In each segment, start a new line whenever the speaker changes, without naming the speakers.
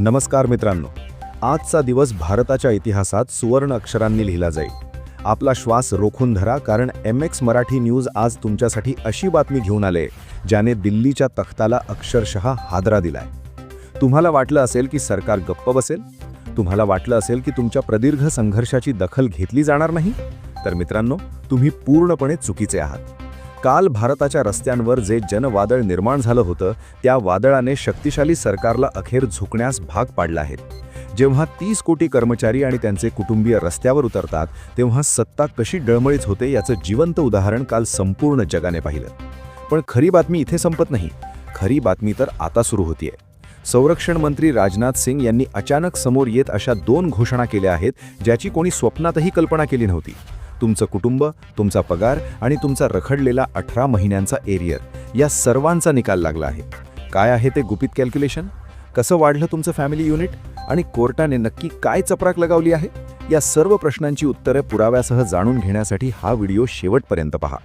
नमस्कार मित्रांनो. आजचा दिवस भारताच्या इतिहासात सुवर्ण अक्षरांनी लिहिला जाईल. आपला श्वास रोखून धरा कारण एम एक्स मराठी न्यूज आज तुमच्यासाठी अशी बातमी घेऊन आले ज्याने दिल्लीच्या तख्ताला अक्षरशः हादरा दिलाय. तुम्हाला वाटलं असेल की सरकार गप्प बसेल? तुम्हाला वाटलं असेल की तुमच्या प्रदीर्घ संघर्षाची दखल घेतली जाणार नाही? तर मित्रांनो तुम्ही पूर्णपणे चुकीचे आहात. काल भारताच्या रस्त्यांवर जे जनवादळ निर्माण झालं होतं त्या वादळाने शक्तिशाली सरकारला अखेर झुकण्यास भाग पाडला आहे. जेव्हा तीस कोटी कर्मचारी आणि त्यांचे कुटुंबीय रस्त्यावर उतरतात तेव्हा सत्ता कशी डळमळीत होते याचं जिवंत उदाहरण काल संपूर्ण जगाने पाहिलं. पण खरी बातमी इथे संपत नाही. खरी बातमी तर आता सुरू होतीये. संरक्षण मंत्री राजनाथ सिंग यांनी अचानक समोर येत अशा दोन घोषणा केल्या आहेत ज्याची कोणी स्वप्नातही कल्पना केली नव्हती. तुमचं कुटुंब तुमचा पगार आणि तुमचा रखडलेला अठरा महिन्यांचा एरियर या सर्वांचा निकाल लागला आहे. काय आहे ते गुपित कॅल्क्युलेशन कसं वाढलं तुमचं फॅमिली युनिट आणि कोर्टाने नक्की काय चपराक लगावली आहे? या सर्व प्रश्नांची उत्तरे पुराव्यासह जाणून घेण्यासाठी हा व्हिडिओ शेवटपर्यंत पहा.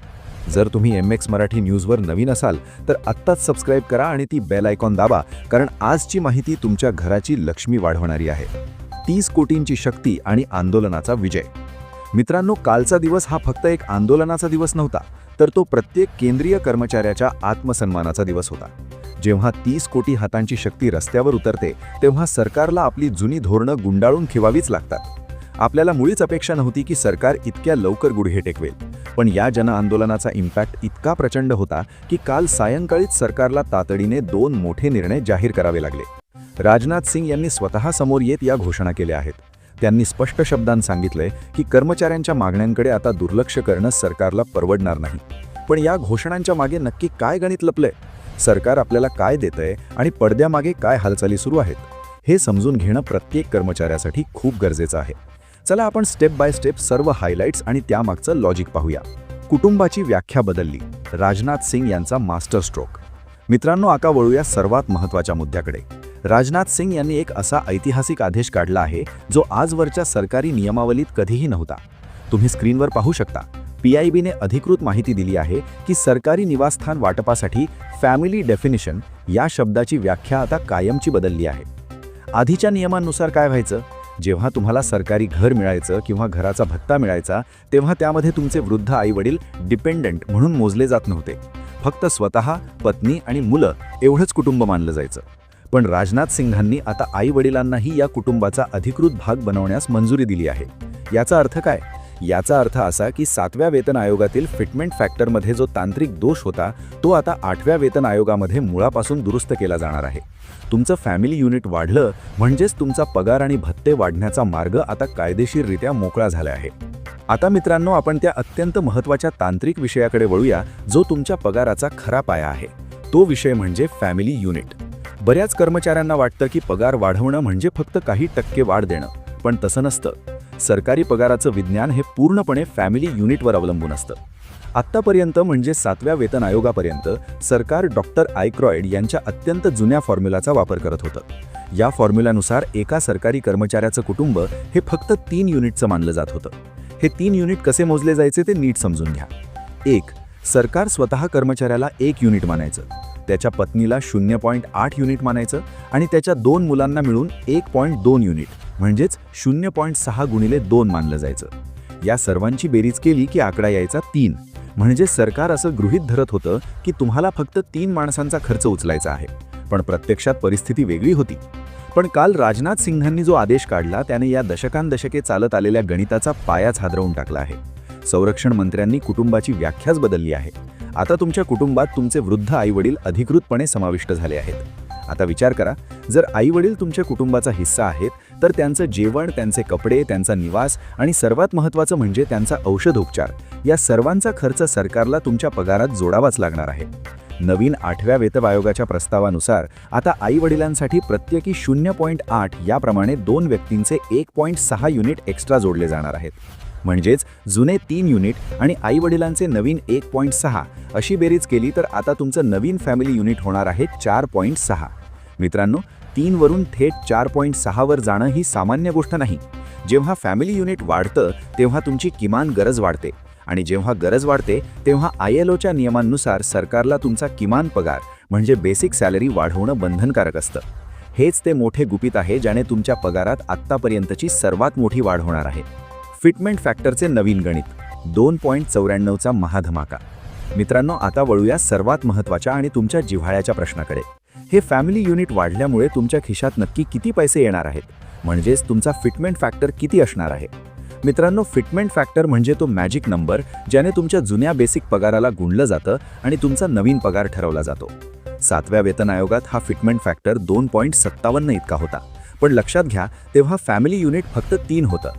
जर तुम्ही एम एक्स मराठी न्यूजवर नवीन असाल तर आत्ताच सबस्क्राईब करा आणि ती बेल आयकॉन दाबा कारण आजची माहिती तुमच्या घराची लक्ष्मी वाढवणारी आहे. तीस कोटींची शक्ती आणि आंदोलनाचा विजय. मित्रांनो कालचा दिवस हा फक्त एक आंदोलनाचा दिवस नव्हता तर तो प्रत्येक केंद्रीय कर्मचाऱ्याच्या आत्मसन्मानाचा दिवस होता. जेव्हा तीस कोटी हातांची शक्ती रस्त्यावर उतरते तेव्हा सरकारला आपली जुनी धोरणं गुंडाळून ठेवावीच लागतात. आपल्याला मुळीच अपेक्षा नव्हती की सरकार इतक्या लवकर गुढे टेकवेल. पण या जनआंदोलनाचा इम्पॅक्ट इतका प्रचंड होता की काल सायंकाळीच सरकारला तातडीने दोन मोठे निर्णय जाहीर करावे लागले. राजनाथ सिंग यांनी स्वतः समोर येत या घोषणा केल्या आहेत. त्यांनी स्पष्ट शब्दांत सांगितलंय की कर्मचाऱ्यांच्या मागण्यांकडे आता दुर्लक्ष करणं सरकारला परवडणार नाही. पण या घोषणांच्या मागे नक्की काय गणित लपलंय? सरकार आपल्याला काय देतंय आणि पडद्यामागे काय हालचाली सुरू आहेत? हे समजून घेणं प्रत्येक कर्मचाऱ्यासाठी खूप गरजेचं आहे. चला आपण स्टेप बाय स्टेप सर्व हायलाइट्स आणि त्यामागचं लॉजिक पाहूया. कुटुंबाची व्याख्या बदलली. राजनाथ सिंग यांचा मास्टर स्ट्रोक. मित्रांनो आका वळूया सर्वात महत्त्वाच्या मुद्द्याकडे. राजनाथ सिंग यांनी एक असा ऐतिहासिक आदेश काढला आहे जो आजवरच्या सरकारी नियमावलीत कधीही नव्हता. तुम्ही स्क्रीनवर पाहू शकता. पी आय बीने अधिकृत माहिती दिली आहे की सरकारी निवासस्थान वाटपासाठी फॅमिली डेफिनिशन या शब्दाची व्याख्या आता कायमची बदलली आहे. आधीच्या नियमांनुसार काय व्हायचं? जेव्हा तुम्हाला सरकारी घर मिळायचं किंवा घराचा भत्ता मिळायचा तेव्हा त्यामध्ये तुमचे वृद्ध आईवडील डिपेंडंट म्हणून मोजले जात नव्हते. फक्त स्वतः पत्नी आणि मुलं एवढंच कुटुंब मानलं जायचं. पण राजनाथ सिंघांनी आता आई वडिलांनाही या कुटुंबाचा अधिकृत भाग बनवण्यास मंजुरी दिली आहे. याचा अर्थ काय? याचा अर्थ असा की सातव्या वेतन आयोगातील फिटमेंट फॅक्टरमध्ये जो तांत्रिक दोष होता तो आता आठव्या वेतन आयोगामध्ये मुळापासून दुरुस्त केला जाणार आहे. तुमचं फॅमिली युनिट वाढलं म्हणजेच तुमचा पगार आणि भत्ते वाढण्याचा मार्ग आता कायदेशीररित्या मोकळा झाला आहे. आता मित्रांनो आपण त्या अत्यंत महत्त्वाच्या तांत्रिक विषयाकडे वळूया जो तुमच्या पगाराचा खरा पाया आहे. तो विषय म्हणजे फॅमिली युनिट. बऱ्याच कर्मचाऱ्यांना वाटतं की पगार वाढवणं म्हणजे फक्त काही टक्के वाढ देणं. पण तसं नसतं. सरकारी पगाराचं विज्ञान हे पूर्णपणे फॅमिली युनिटवर अवलंबून असतं. आत्तापर्यंत म्हणजे सातव्या वेतन आयोगापर्यंत सरकार डॉक्टर आयक्रॉइड यांच्या अत्यंत जुन्या फॉर्म्युलाचा वापर करत होतं. या फॉर्म्युल्यानुसार एका सरकारी कर्मचाऱ्याचं कुटुंब हे फक्त तीन युनिटचं मानलं जात होतं. हे तीन युनिट कसे मोजले जायचे ते नीट समजून घ्या. एक सरकार स्वतः कर्मचाऱ्याला एक युनिट मानायचं. त्याच्या पत्नीला शून्य पॉईंट आठ युनिट मानायचं आणि त्याच्या दोन मुलांना मिळून एक पॉईंट दोन युनिट म्हणजेच शून्य पॉईंट सहा गुणिले दोन मानलं जायचं. या सर्वांची बेरीज केली की आकडा यायचा तीन. म्हणजे सरकार असं गृहित धरत होतं की तुम्हाला फक्त तीन माणसांचा खर्च उचलायचा आहे. पण प्रत्यक्षात परिस्थिती वेगळी होती. पण काल राजनाथ सिंहांनी जो आदेश काढला त्याने या दशकांदशके चालत आलेल्या गणिताचा पायाच हादरवून टाकला आहे. संरक्षण मंत्र्यांनी कुटुंबाची व्याख्याच बदलली आहे. आता तुमच्या कुटुंबात तुमचे वृद्ध आईवडील अधिकृतपणे समाविष्ट झाले आहेत. आता विचार करा जर आईवडील तुमच्या कुटुंबाचा हिस्सा आहेत तर त्यांचं जेवण त्यांचे कपडे त्यांचा निवास आणि सर्वात महत्त्वाचं म्हणजे त्यांचा औषधोपचार या सर्वांचा खर्च सरकारला तुमच्या पगारात जोडावाच लागणार आहे. नवीन आठव्या वेतन आयोगाच्या प्रस्तावानुसार आता आई वडिलांसाठी प्रत्येकी शून्य पॉईंट आठ याप्रमाणे दोन व्यक्तींचे एक पॉईंट सहा युनिट एक्स्ट्रा जोडले जाणार आहेत. म्हणजेच जुने तीन युनिट आणि आई वडिलांचे नवीन एक पॉईंट सहा अशी बेरीज केली तर आता तुमचं नवीन फॅमिली युनिट होणार आहे चार पॉईंट सहा. मित्रांनो तीनवरून थेट चार पॉईंट सहावर जाणं ही सामान्य गोष्ट नाही. जेव्हा फॅमिली युनिट वाढतं तेव्हा तुमची किमान गरज वाढते. आणि जेव्हा गरज वाढते तेव्हा आय एल ओच्या नियमांनुसार सरकारला तुमचा किमान पगार म्हणजे बेसिक सॅलरी वाढवणं बंधनकारक असतं. हेच ते मोठे गुपित आहे ज्याने तुमच्या पगारात आत्तापर्यंतची सर्वात मोठी वाढ होणार आहे. फिटमेंट फॅक्टरचे नवीन गणित. दोन पॉईंट चौऱ्याण्णवचा महाधमाका. मित्रांनो आता वळूया सर्वात महत्त्वाच्या आणि तुमच्या जिव्हाळ्याच्या प्रश्नाकडे. हे फॅमिली युनिट वाढल्यामुळे तुमच्या खिशात नक्की किती पैसे येणार आहेत? म्हणजेच तुमचा फिटमेंट फॅक्टर किती असणार आहे? मित्रांनो फिटमेंट फॅक्टर म्हणजे तो मॅजिक नंबर ज्याने तुमच्या जुन्या बेसिक पगाराला गुणलं जातं आणि तुमचा नवीन पगार ठरवला जातो. सातव्या वेतन आयोगात हा फिटमेंट फॅक्टर दोन पॉईंट सत्तावन्न इतका होता. पण लक्षात घ्या तेव्हा फॅमिली युनिट फक्त तीन होतं.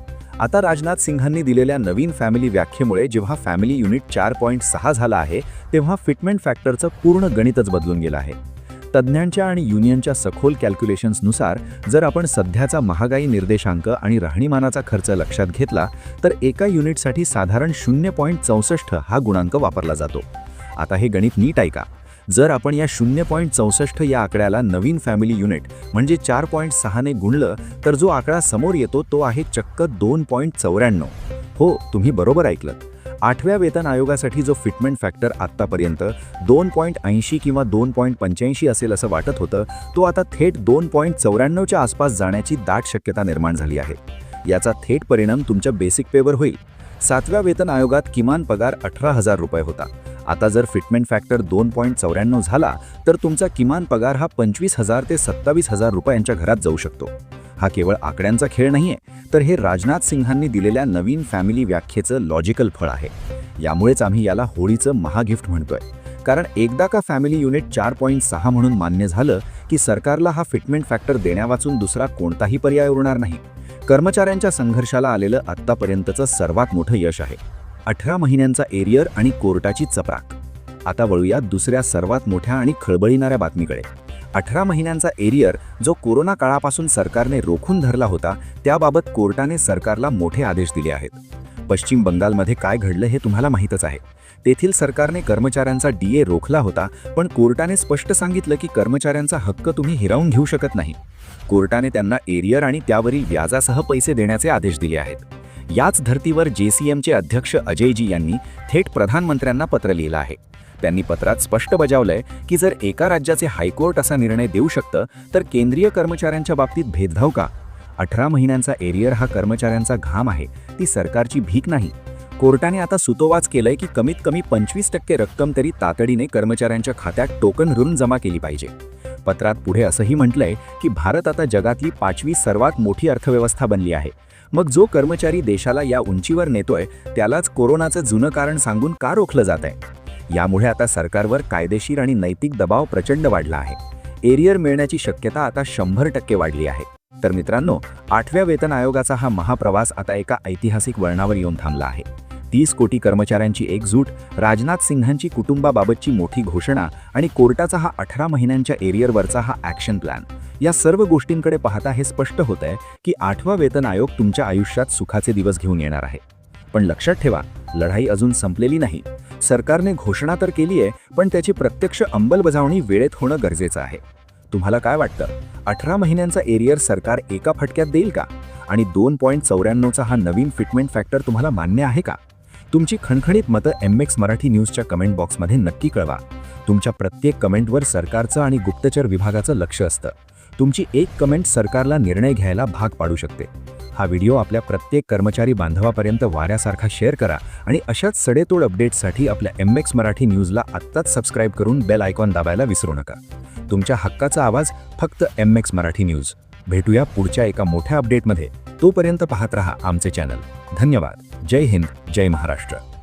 आता राजनाथ सिंहांनी दिलेल्या नवीन फॅमिली व्याख्येमुळे जेव्हा फॅमिली युनिट चार पॉईंट सहा झाला आहे तेव्हा फिटमेंट फॅक्टरचं पूर्ण गणितच बदलून गेलं आहे. तज्ज्ञांच्या आणि युनियनच्या सखोल कॅल्क्युलेशन्सनुसार जर आपण सध्याचा महागाई निर्देशांक आणि राहणीमानाचा खर्च लक्षात घेतला तर एका युनिटसाठी साधारण शून्य पॉईंट चौसष्ट हा गुणांक वापरला जातो. आता हे गणित नीट ऐका. जर आपण या शून्य पॉईंट चौसष्ट या आकड्याला नवीन फॅमिली युनिट म्हणजे चार पॉईंट सहाने गुणलं तर जो आकडा समोर येतो तो आहे चक्क दोन पॉईंट चौऱ्याण्णव. हो तुम्ही बरोबर ऐकलं आठव्या वेतन आयोगासाठी जो फिटमेंट फॅक्टर आत्तापर्यंत दोन पॉईंट ऐंशी किंवा दोन पॉईंट पंच्याऐंशी असेल असं वाटत होतं तो आता थेट दोन पॉईंट चौऱ्याण्णवच्या आसपास जाण्याची दाट शक्यता निर्माण झाली आहे. याचा थेट परिणाम तुमच्या बेसिक पेवर होईल. सातव्या वेतन आयोगात किमान पगार अठरा हजार रुपये होता. आता जर फिटमेंट फॅक्टर दोन पॉईंट चौऱ्याण्णव झाला तर तुमचा किमान पगार हा पंचवीस हजार ते सत्तावीस हजार रुपयांच्या घरात जाऊ शकतो. हा केवळ आकड्यांचा खेळ नाहीये तर हे राजनाथ सिंहांनी दिलेल्या नवीन फॅमिली व्याख्येचं लॉजिकल फळ आहे. यामुळेच आम्ही याला होळीचं महागिफ्ट म्हणतोय. कारण एकदा का फॅमिली युनिट चार पॉईंट सहा म्हणून मान्य झालं की सरकारला हा फिटमेंट फॅक्टर देण्यावाचून दुसरा कोणताही पर्याय उरणार नाही. कर्मचाऱ्यांच्या संघर्षाला आलेलं आत्तापर्यंतचं सर्वात मोठं यश आहे. अठरा महिन्यांचा एरियर आणि कोर्टाची चपराक. आता वळूया दुसऱ्या सर्वात मोठ्या आणि खळबळीणाऱ्या बातमीकडे. अठरा महिन्यांचा एरियर जो कोरोना काळापासून सरकारने रोखून धरला होता त्याबाबत कोर्टाने सरकारला मोठे आदेश दिले आहेत. पश्चिम बंगालमध्ये काय घडलं हे तुम्हाला माहीतच आहे. तेथील सरकारने कर्मचाऱ्यांचा डीए रोखला होता पण कोर्टाने स्पष्ट सांगितलं की कर्मचाऱ्यांचा हक्क तुम्ही हिरावून घेऊ शकत नाही. कोर्टाने त्यांना एरियर आणि त्यावरील व्याजासह पैसे देण्याचे आदेश दिले आहेत. याच धर्तीवर जेसीएमचे अध्यक्ष अजयजी यांनी थेट प्रधानमंत्र्यांना पत्र लिहिलं आहे. त्यांनी पत्रात स्पष्ट बजावलंय की जर एका राज्याचे हायकोर्ट असा निर्णय देऊ शकतं तर केंद्रीय कर्मचाऱ्यांच्या बाबतीत भेदभाव का? अठरा महिन्यांचा एरियर हा कर्मचाऱ्यांचा घाम आहे ती सरकारची भीक नाही. कोर्टाने आता सुतोवाच केलंय की कमीत कमी पंचवीस टक्के रक्कम तरी तातडीने कर्मचाऱ्यांच्या खात्यात टोकन ऋण जमा केली पाहिजे. पत्रात पुढे असंही म्हटलंय की भारत आता जगातली पाचवी सर्वात मोठी अर्थव्यवस्था बनली आहे. मग जो कर्मचारी देशाला या उंचीवर नेतोय त्यालाच कोरोनाचं जुनं कारण सांगून का रोखलं जात आहे यामुळे आता सरकारवर कायदेशीर आणि नैतिक दबाव प्रचंड वाढला आहे. एरियर मिळण्याची शक्यता आता शंभर टक्के वाढली आहे. तर मित्रांनो आठव्या वेतन आयोगाचा हा महाप्रवास आता एका ऐतिहासिक वळणावर येऊन थांबला आहे. तीस कोटी कर्मचाऱ्यांची एकजूट राजनाथ सिंहांची कुटुंबाबाबतची मोठी घोषणा आणि कोर्टाचा हा अठरा महिन्यांच्या एरियरवरचा हा ॲक्शन प्लॅन या सर्व गोष्टींकडे पाहता हे स्पष्ट होत आहे की आठवा वेतन आयोग तुमच्या आयुष्यात सुखाचे दिवस घेऊन येणार आहे. पण लक्षात ठेवा लढाई अजून संपलेली नाही. सरकारने घोषणा तर केली आहे पण त्याची प्रत्यक्ष अंमलबजावणी वेळेत होणं गरजेचं आहे. तुम्हाला काय वाटतं? अठरा महिन्यांचा एरियर सरकार एका फटक्यात देईल का? आणि दोन पॉईंट चौऱ्याण्णवचा हा नवीन फिटमेंट फॅक्टर तुम्हाला मान्य आहे का? तुमची खणखणीत मतं एम एक्स मराठी न्यूजच्या कमेंट बॉक्समध्ये नक्की कळवा. तुमच्या प्रत्येक कमेंटवर सरकारचं आणि गुप्तचर विभागाचं लक्ष असतं. तुमची एक कमेंट सरकारला निर्णय घ्यायला भाग पाडू शकते. हा व्हिडिओ आपल्या प्रत्येक कर्मचारी बांधवापर्यंत वाऱ्यासारखा शेअर करा आणि अशाच सडेतोड अपडेट्ससाठी आपल्या एम एक्स मराठी न्यूजला आत्ताच सबस्क्राईब करून बेल आयकॉन दाबायला विसरू नका. तुमच्या हक्काचा आवाज फक्त एम एक्स मराठी न्यूज. भेटूया पुढच्या एका मोठ्या अपडेटमध्ये. तोपर्यंत पाहत रहा आमचे चॅनल. धन्यवाद. जय हिंद. जय महाराष्ट्र.